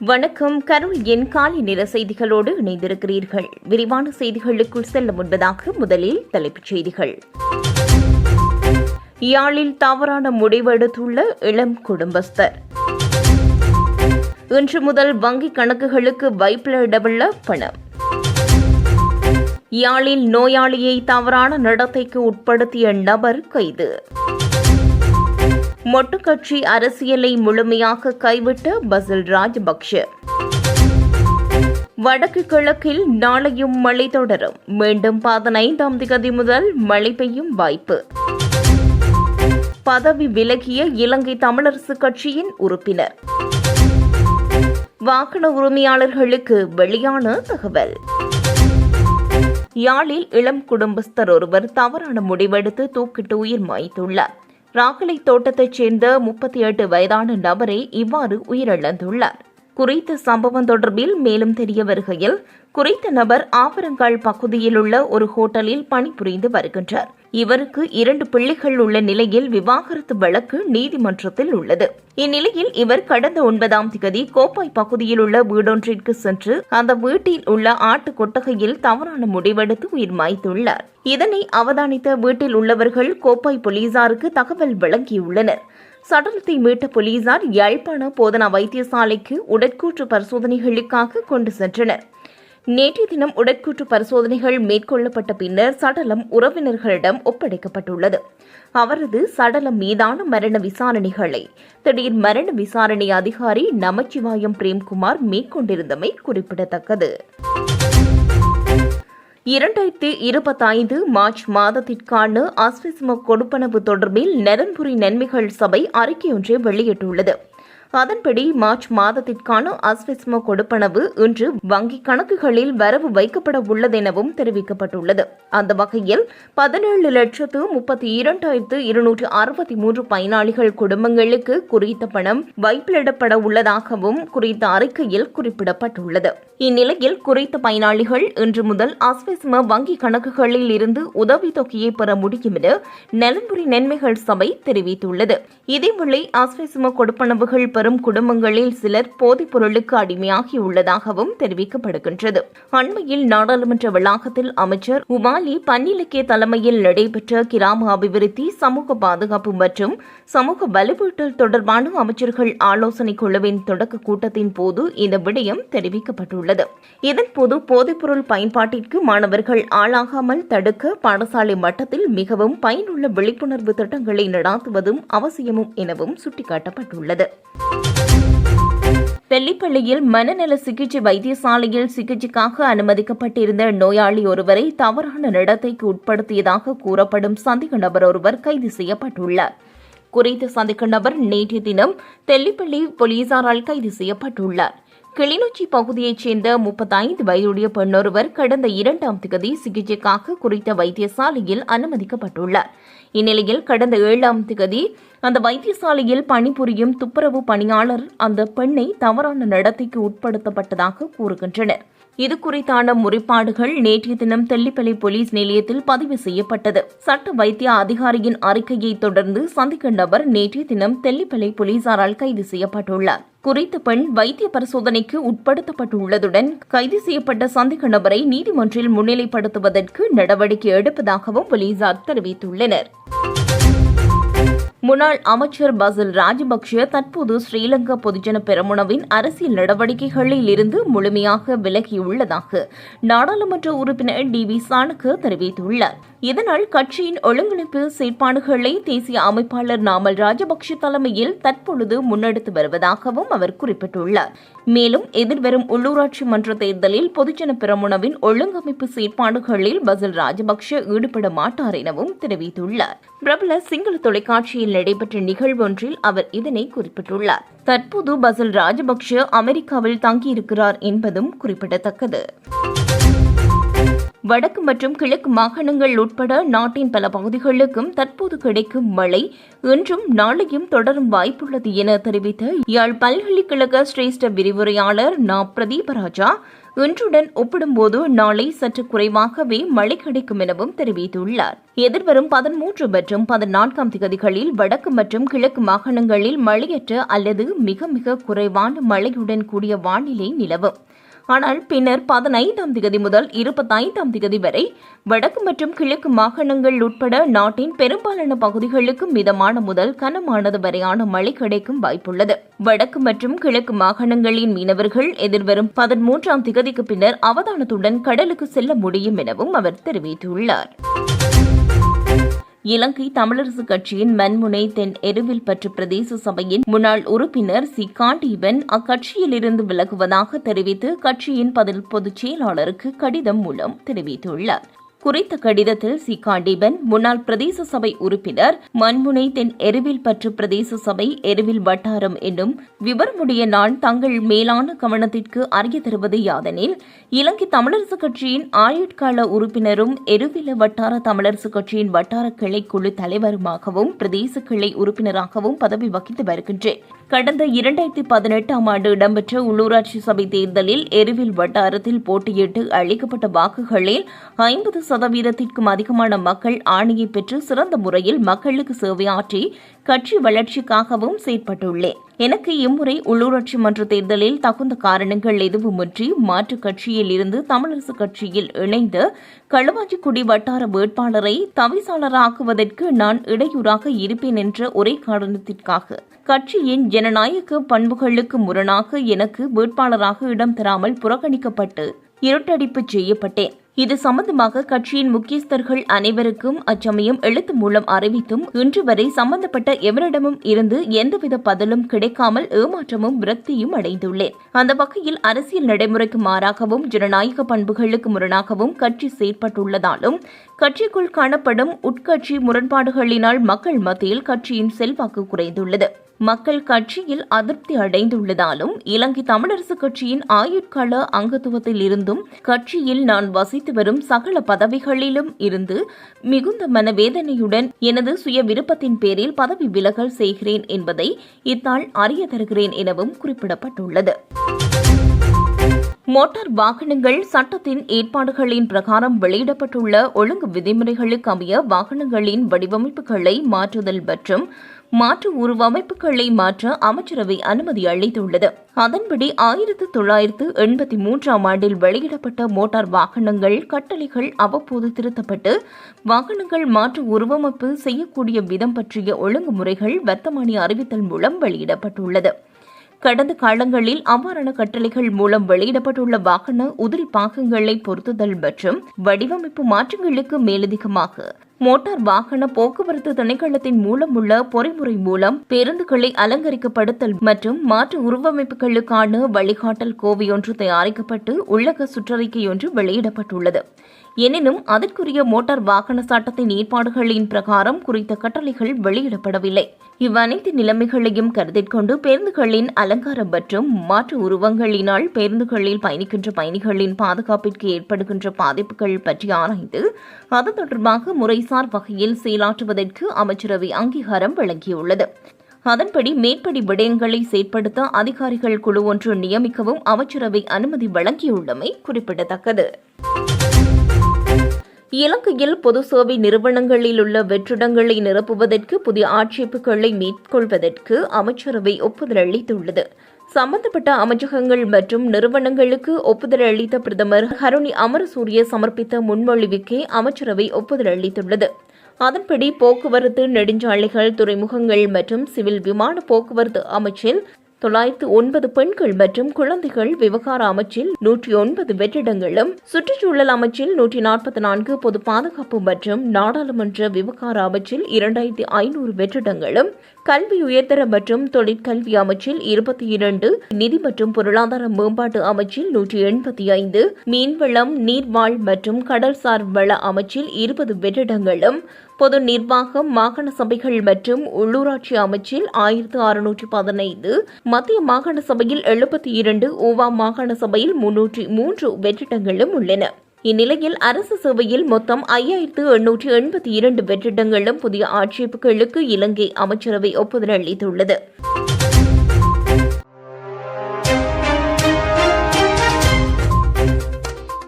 வணக்கம். கருள் என் காலை நிற செய்திகளோடு இணைந்திருக்கிறீர்கள். விரிவான செய்திகளுக்குள் செல்ல முன்பதாக முதலில் தலைப்புச் செய்திகள். யாழில் தவறான முடிவெடுத்துள்ள இளம் குடும்பஸ்தர். இன்று முதல் வங்கிக் கணக்குகளுக்கு வைப்பிலிடவுள்ள பணம். யாழில் நோயாளியை தவறான நடத்தைக்கு உட்படுத்திய நபர் கைது. மொட்டுக்கட்சி அரசியலை முழுமையாக கைவிட்ட பசில் ராஜபக்ஷ. வடக்கு கிழக்கில் நாளையும் மழை தொடரும். மீண்டும் பதினைந்தாம் தேதி முதல் மழை பெய்யும் வாய்ப்பு. பதவி விலகிய இலங்கை தமிழரசு கட்சியின் உறுப்பினர். வாகன உரிமையாளர்களுக்கு வெளியான தகவல். யாழில் இளம் குடும்பஸ்தர் ஒருவர் தவறான முடிவெடுத்து தூக்கிட்டு உயிர் மாய்த்துள்ளார். ராக்கலை தோட்டத்தைச் சேர்ந்த முப்பத்தி எட்டு வயதான நபரே இவ்வாறு உயிரிழந்துள்ளார். குறித்த சம்பவம் தொடர்பில் மேலும் தெரிய வருகையில் குறித்த நபர் ஆவரங்கால் பகுதியில் உள்ள ஒரு ஹோட்டலில் பணிபுரிந்து வருகின்றார். இவருக்கு இரண்டு பிள்ளைகள் உள்ள நிலையில் விவாகரத்து வழக்கு நீதிமன்றத்தில் உள்ளது. இந்நிலையில் இவர் கடந்த ஒன்பதாம் திகதி கோப்பாய் பகுதியில் உள்ள வீடொன்றிற்கு சென்று அந்த வீட்டில் உள்ள ஆட்டு கொட்டகையில் தவறான முடிவெடுத்து உயிர் மாய்த்துள்ளார். இதனை அவதானித்த வீட்டில் உள்ளவர்கள் கோப்பாய் போலீசாருக்கு தகவல் வழங்கியுள்ளனர். சடலத்தை மீட்ட போலீசார் யாழ்ப்பாண போதனா வைத்தியசாலைக்கு உடற்கூற்று பரிசோதனைகளுக்காக கொண்டு சென்றனர். நேற்றைய தினம் உடற்கூற்று பரிசோதனைகள் மேற்கொள்ளப்பட்ட பின்னர் சடலம் உறவினர்களிடம் ஒப்படைக்கப்பட்டுள்ளது. அவரது சடலம் மீதான மரண விசாரணைகளை திடீர் மரண விசாரணை அதிகாரி நமச்சிவாயம் பிரேம்குமார் மேற்கொண்டிருந்தமை குறிப்பிடத்தக்கது. இரண்டாயிரத்தி இருபத்தைந்து மார்ச் மாதத்திற்கான அஸ்விஸ்ம கொடுப்பனவு தொடர்பில் நரன்புரி நன்மைகள் சபை அறிக்கையொன்றை வெளியிட்டுள்ளது. அதன்படி மார்ச் மாதத்திற்கான அஸ்விஸ்ம கொடுப்பனவு இன்று வங்கி கணக்குகளில் வரவு வைக்கப்பட உள்ளதெனவும் தெரிவிக்கப்பட்டுள்ளது. அந்த வகையில் பதினேழு லட்சத்து முப்பத்தி இரண்டாயிரத்து இருநூற்று அறுபத்தி மூன்று பயனாளிகள் குடும்பங்களுக்கு குறித்த பணம் வைப்பிலிடப்பட உள்ளதாகவும் குறித்த அறிக்கையில் குறிப்பிடப்பட்டுள்ளது. இந்நிலையில் குறித்த பயனாளிகள் இன்று முதல் அஸ்விஸ்ம வங்கி கணக்குகளில் இருந்து உதவித்தொகையை பெற முடியும் என நலன்புரி நன்மைகள் சபை தெரிவித்துள்ளது. இதேவேளை அஸ்விஸ்ம கொடுப்பனவுகள் பெறும் குடும்பங்களில் சிலர் போதைப் பொருளுக்கு அடிமையாகியுள்ளதாகவும் தெரிவிக்கப்படுகின்றது. அண்மையில் நாடாளுமன்ற வளாகத்தில் அமைச்சர் உமாலி பன்னிலக்கிய தலைமையில் நடைபெற்ற கிராம அபிவிருத்தி சமூக பாதுகாப்பு மற்றும் சமூக வலுவூட்டல் தொடர்பான அமைச்சர்கள் ஆலோசனை குழுவின் தொடக்க கூட்டத்தின் போது இந்த விடயம் தெரிவிக்கப்பட்டுள்ளது. இதன்போது போதைப்பொருள் பயன்பாட்டிற்கு மாணவர்கள் ஆளாகாமல் தடுக்க பாடசாலை மட்டத்தில் மிகவும் பயனுள்ள விழிப்புணர்வு திட்டங்களை நடாத்துவதும் அவசியமும் எனவும் சுட்டிக்காட்டப்பட்டுள்ளது. பெல்லிப்பள்ளியில் மனநல சிகிச்சை வைத்தியசாலையில் சிகிச்சைக்காக அனுமதிக்கப்பட்டிருந்த நோயாளி ஒருவரை தவறான நடத்தைக்கு உட்படுத்தியதாக கூறப்படும் சந்தேக நபர் ஒருவர் கைது செய்யப்பட்டுள்ளார். குறித்த சந்தேக நபர் நேற்றைய தினம் தெல்லிப்பள்ளி போலீசாரால் கைது செய்யப்பட்டுள்ளார். கிளிநொச்சி பகுதியைச் சேர்ந்த முப்பத்தைந்து வயதுடைய பெண்ணொருவர் கடந்த இரண்டாம் திகதி சிகிச்சைக்காக குறித்த வைத்தியசாலையில் அனுமதிக்கப்பட்டுள்ளார். இந்நிலையில் கடந்த ஏழாம் திகதி அந்த வைத்தியசாலையில் பணிபுரியும் துப்புரவு பணியாளர் அந்த பெண்ணை தவறான நடத்தைக்கு உட்படுத்தப்பட்டதாக கூறுகின்றனர். இது குறித்தான முறைப்பாடுகள் நேற்றைய தினம் தெல்லிப்பள்ளி போலீஸ் நிலையத்தில் பதிவு செய்யப்பட்டது. சட்ட வைத்திய அதிகாரியின் அறிக்கையை தொடர்ந்து சந்திக்க நபர் நேற்றைய தினம் தெல்லிப்பளை போலீசாரால் கைது செய்யப்பட்டுள்ளார். குறித்த பெண் வைத்திய பரிசோதனைக்கு உட்படுத்தப்பட்டுள்ளதுடன் கைது செய்யப்பட்ட சந்தேக நபரை நீதிமன்றில் முன்னிலைப்படுத்துவதற்கு நடவடிக்கை எடுப்பதாகவும் போலீசார் தெரிவித்துள்ளனர். முன்னாள் அமைச்சர் பசில் ராஜபக்ஷ தற்போது ஸ்ரீலங்கா பொதுஜன பெரமுனவின் அரசியல் நடவடிக்கைகளில் இருந்து முழுமையாக விலகியுள்ளதாக நாடாளுமன்ற உறுப்பினர் டி வி சாணக்கு தெரிவித்துள்ளார். இதனால் கட்சியின் ஒழுங்கிணைப்பு செயற்பாடுகளை தேசிய அமைப்பாளர் நாமல் ராஜபக்ஷ தலைமையில் தற்பொழுது முன்னெடுத்து வருவதாகவும் அவர் குறிப்பிட்டுள்ளார். மேலும் எதிர்வரும் உள்ளூராட்சி மன்ற தேர்தலில் பொதுஜன பெரமுனவின் ஒழுங்கமைப்பு செயற்பாடுகளில் பசில் ராஜபக்ஷ ஈடுபட மாட்டார் எனவும் தெரிவித்துள்ளார். பிரபல சிங்கள தொலைக்காட்சியில் நடைபெற்ற நிகழ்வொன்றில் அவர் இதனை குறிப்பிட்டுள்ளார். தற்போது பசில் ராஜபக்ஷ அமெரிக்காவில் தங்கியிருக்கிறார் என்பதும் குறிப்பிடத்தக்கது. வடக்கு மற்றும் கிழக்கு மாகாணங்கள் உட்பட நாட்டின் பல பகுதிகளுக்கும் தற்போது கிடைக்கும் மழை இன்றும் நாளையும் தொடரும் வாய்ப்புள்ளது என தெரிவித்த யாழ் பல்கலைக்கழக சிரேஷ்ட விரிவுரையாளர் நா. பிரதீபராஜா இன்றுடன் ஒப்பிடும்போது நாளை சற்று குறைவாகவே மழை கிடைக்கும் எனவும் தெரிவித்துள்ளார். எதிர்வரும் பதிமூன்று மற்றும் பதினான்காம் திகதிகளில் வடக்கு மற்றும் கிழக்கு மாகாணங்களில் மழையற்ற அல்லது மிக மிக குறைவான மழையுடன் கூடிய வானிலை நிலவும். ஆனால் பின்னர் பதினைந்தாம் திகதி முதல் இருபத்தைந்தாம் திகதி வரை வடக்கு மற்றும் கிழக்கு மாகாணங்கள் உட்பட நாட்டின் பெரும்பாலான பகுதிகளுக்கு மிதமான முதல் கனமானது வரையான மழை கிடைக்கும் வாய்ப்புள்ளது. வடக்கு மற்றும் கிழக்கு மாகாணங்களின் மீனவர்கள் எதிர்வரும் பதிமூன்றாம் திகதிக்கு பின்னர் அவதானத்துடன் கடலுக்கு செல்ல முடியும் எனவும் அவர் தெரிவித்துள்ளார். இலங்கை தமிழரசு கட்சியின் மண்முனை தென் எருவில் பற்று பிரதேச சபையின் முன்னாள் உறுப்பினர் சி. காண்டீபன் அக்கட்சியிலிருந்து விலகுவதாக தெரிவித்து கட்சியின் பதில் பொதுச் செயலாளருக்கு கடிதம் மூலம் தெரிவித்துள்ளார். குறித்த கடிதத்தில் சி. காண்டீபன் முன்னாள் பிரதேச சபை உறுப்பினர் மண்முனை தென் எருவில் பற்று பிரதேச சபை எருவில் வட்டாரம் என்னும் விவரமுடைய நான் தங்கள் மேலான கவனத்திற்கு அறிய தருவது யாதெனில் இலங்கை தமிழரசு கட்சியின் ஆயுட்கால உறுப்பினரும் எருவில வட்டார தமிழரசு கட்சியின் வட்டார கிளை குழு தலைவருமாகவும் பிரதேச கிளை உறுப்பினராகவும் பதவி வகித்து வருகின்றேன். கடந்த இரண்டாயிரத்தி பதினெட்டாம் ஆண்டு இடம்பெற்ற உள்ளூராட்சி சபை தேர்தலில் எருவில் வட்டாரத்தில் போட்டியிட்டு அளிக்கப்பட்ட வாக்குகளில் ஐம்பது சதவீதத்திற்கும் அதிகமான மக்கள் ஆணையை பெற்று சிறந்த முறையில் மக்களுக்கு சேவையாற்றி கட்சி வளர்ச்சிக்காகவும் செயற்பட்டுள்ளேன் எனக்கு இம்முறை உள்ளூராட்சி மன்ற தேர்தலில் தகுந்த காரணங்கள் எதுவுமின்றி மாற்றுக் கட்சியில் இருந்து தமிழரசு கட்சியில் இணைந்து களுவாஞ்சிக்குடி வட்டார வேட்பாளரை தவிசாளராக்குவதற்கு நான் இடையூறாக இருப்பேன் என்ற ஒரே காரணத்திற்காக. கட்சியின் ஜனநாயக பண்புகளுக்கு முரணாக எனக்கு வேட்பாளராக இடம் தராமல் புறக்கணிக்கப்பட்டு இருட்டடிப்பு செய்யப்பட்டேன். இது சம்பந்தமாக கட்சியின் முக்கியஸ்தர்கள் அனைவருக்கும் அச்சமயம் எழுத்து மூலம் அறிவித்தும் இன்று வரை சம்பந்தப்பட்ட எவரிடமும் இருந்து எந்தவித பதிலும் கிடைக்காமல் ஏமாற்றமும் விரக்தியும் அடைந்துள்ளேன். அந்த வகையில் அரசியல் நடைமுறைக்கு மாறாகவும் ஜனநாயக பண்புகளுக்கு முரணாகவும் கட்சி செயற்பட்டுள்ளதாலும் கட்சிக்குள் காணப்படும் உட்கட்சி முரண்பாடுகளினால் மக்கள் மத்தியில் கட்சியின் செல்வாக்கு குறைந்துள்ளது. மக்கள் கட்சியில் அதிருப்தி அடைந்துள்ளதாலும் இலங்கை தமிழரசு கட்சியின் ஆயுட்கால அங்கத்துவத்தில் இருந்தும் கட்சியில் நான் வசித்து வரும் சகல பதவிகளிலும் இருந்து மிகுந்த மனவேதனையுடன் எனது சுய விருப்பத்தின் பேரில் பதவி விலகல் செய்கிறேன் என்பதை இத்தாள் அறிய தருகிறேன் எனவும் குறிப்பிடப்பட்டுள்ளது. மோட்டார் வாகனங்கள் சட்டத்தின் ஏற்பாடுகளின் பிரகாரம் வெளியிடப்பட்டுள்ள ஒழுங்கு விதிமுறைகளுக்கு அமைய வாகனங்களின் வடிவமைப்புகளை மாற்றுதல் மற்றும் மாற்று உருவமைப்புகளை மாற்ற அமைச்சரவை அனுமதி அளித்துள்ளது. அதன்படி ஆயிரத்து தொள்ளாயிரத்து எண்பத்தி மூன்றாம் ஆண்டில் வெளியிடப்பட்ட மோட்டார் வாகனங்கள் கட்டளைகள் அவ்வப்போது திருத்தப்பட்டு வாகனங்கள் மாற்று உருவமைப்பு செய்யக்கூடிய விதம் பற்றிய ஒழுங்குமுறைகள் வர்த்தமானி அறிவித்தல் மூலம் வெளியிடப்பட்டுள்ளது. கடந்த காலங்களில் அவ்வாறான கட்டளைகள் மூலம் வெளியிடப்பட்டுள்ள வாகன உதிரி பாகங்களை பொருத்துதல் மற்றும் வடிவமைப்பு மாற்றங்களுக்கு மேலதிகமாக மோட்டார் வாகன போக்குவரத்து திணைக்களத்தின் மூலம் உள்ள பொறிமுறை மூலம் பேருந்துகளை அலங்கரிக்கப்படுத்தல் மற்றும் மாற்று உருவமைப்புகளுக்கான வழிகாட்டல் கோவையொன்று தயாரிக்கப்பட்டு உள்ளக சுற்றறிக்கையொன்று வெளியிடப்பட்டுள்ளது. எனினும் அதற்குரிய மோட்டார் வாகன சட்டத்தின் ஏற்பாடுகளின் பிரகாரம் குறித்த கட்டளைகள் வெளியிடப்படவில்லை. இவ்வனைத்து நிலைமைகளையும் கருத்தில் கொண்டு பேருந்துகளின் அலங்காரம் மற்றும் மாற்று உருவங்களினால் பேருந்துகளில் பயணிக்கின்ற பயணிகளின் பாதுகாப்பிற்கு ஏற்படுகின்ற பாதிப்புகள் பற்றி ஆராய்ந்து அது தொடர்பாக முறைசார் வகையில் செயலாற்றுவதற்கு அமைச்சரவை அங்கீகாரம் வழங்கியுள்ளது. அதன்படி மேற்படி விடயங்களை செயற்படுத்த அதிகாரிகள் குழு ஒன்று நியமிக்கவும் அமைச்சரவை அனுமதி வழங்கியுள்ளமை குறிப்பிடத்தக்கது. இலங்கையில் பொது சேவை நிறுவனங்களில் உள்ள வெற்றிடங்களை நிரப்புவதற்கு புதிய ஆட்சேப்புகளை மேற்கொள்வதற்கு அமைச்சரவை ஒப்புதல் அளித்துள்ளது. சம்பந்தப்பட்ட அமைச்சகங்கள் மற்றும் நிறுவனங்களுக்கு ஒப்புதல் அளித்த பிரதமர் ஹருணி அமரசூரிய சமர்ப்பித்த முன்மொழிவுக்கே அமைச்சரவை ஒப்புதல் அளித்துள்ளது. அதன்படி போக்குவரத்து நெடுஞ்சாலைகள் துறைமுகங்கள் மற்றும் சிவில் விமான போக்குவரத்து அமைச்சில் தொள்ளாயிரத்து ஒன்பது பெண்கள் மற்றும் குழந்தைகள் விவகார அமைச்சில் நூற்றி ஒன்பது வெற்றிடங்களும் சுற்றுச்சூழல் அமைச்சில் நூற்றி நாற்பத்தி நான்கு பொது பாதுகாப்பு மற்றும் நாடாளுமன்ற விவகார அமைச்சில் இரண்டாயிரத்தி ஐநூறு வெற்றிடங்களும் கல்வி உயர்தர மற்றும் தொழிற்கல்வி அமைச்சில் இருபத்தி இரண்டு நிதி மற்றும் பொருளாதார மேம்பாட்டு அமைச்சில் நூற்றி எண்பத்தி ஐந்து மீன்வளம் நீர்வாழ் மற்றும் கடல்சார் வள அமைச்சில் இருபது வெற்றிடங்களும் பொது நிர்வாகம் மாகாண சபைகள் மற்றும் உள்ளூராட்சி அமைச்சில் ஆயிரத்து அறுநூற்றி பதினைந்து மத்திய மாகாண சபையில் எழுபத்தி இரண்டு ஓவா மாகாண சபையில் முன்னூற்றி மூன்று வெற்றிடங்களும் உள்ளன. இந்நிலையில் அரசு சேவையில் மொத்தம் ஐயாயிரத்து எண்ணூற்று எண்பத்தி இரண்டு வெற்றிடங்களும் புதிய ஆட்சேப்புகளுக்கு இலங்கை அமைச்சரவை ஒப்புதல் அளித்துள்ளது.